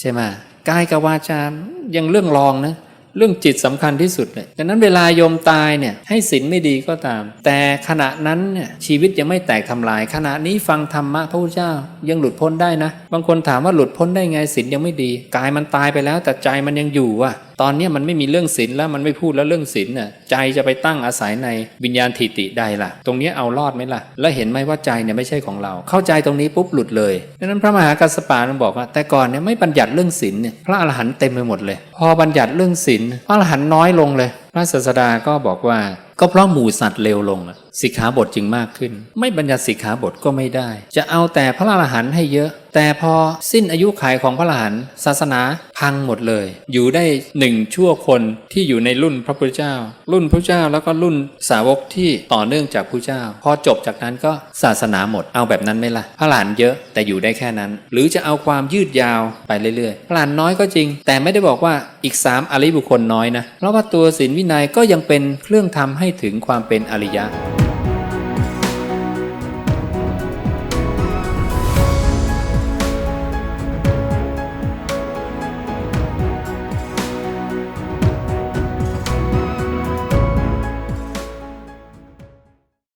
ใช่ไหมกายกับวาจายังเรื่องรองนะเรื่องจิตสำคัญที่สุดเลยดังนั้นเวลาโยมตายเนี่ยให้ศีลไม่ดีก็ตาม แต่ขณะนั้นเนี่ยชีวิตยังไม่แตกทำลาย ขณะนี้ฟังธรรมะพระพุทธเจ้ายังหลุดพ้นได้นะ บางคนถามว่าหลุดพ้นได้ไงศีลยังไม่ดี กายมันตายไปแล้วแต่ใจมันยังอยู่อะตอนนี้มันไม่มีเรื่องศีลแล้วมันไม่พูดแล้วเรื่องศีลน่ะใจจะไปตั้งอาศัยในวิญญาณทิติใดล่ะ ตรงนี้เอารอดไหมล่ะ แล้วเห็นไหมว่าใจเนี่ยไม่ใช่ของเรา เข้าใจตรงนี้ปุ๊บหลุดเลยดังนั้นพระมหากัสสปะนั้นบอกว่า แต่ก่อนเนี่ยไม่บัญญัติเรื่องศีลเนี่ยพระอรหันต์เต็มไปหมดเลย พอบัญญัติเรื่องศีลพระอรหันต์น้อยลงเลย พระศาสดาก็บอกว่า ก็เพราะหมู่สัตว์เลวลงสิกขาบทจึงมากขึ้น ไม่บัญญัติสิกขาบทก็ไม่ได้ จะเอาแต่พระอรหันต์ให้เยอะ แต่พอสิ้นอายุขัยของพระอรหันต์ศาสนาพังหมดเลย อยู่ได้หนึ่งชั่วคนที่อยู่ในรุ่นพระพุทธเจ้า รุ่นพระเจ้าแล้วก็รุ่นสาวกที่ต่อเนื่องจากพระเจ้า พอจบจากนั้นก็ศาสนาหมดเอาแบบนั้นไหมล่ะพระอรหันเยอะแต่อยู่ได้แค่นั้น หรือจะเอาความยืดยาวไปเรื่อยๆพระอรหันน้อยก็จริง แต่ไม่ได้บอกว่าอีกสามอริบุคคลน้อยนะเพราะว่าตัวศีลวินัยก็ยังเป็นเครื่องทำให้ถึงความเป็นอริยะ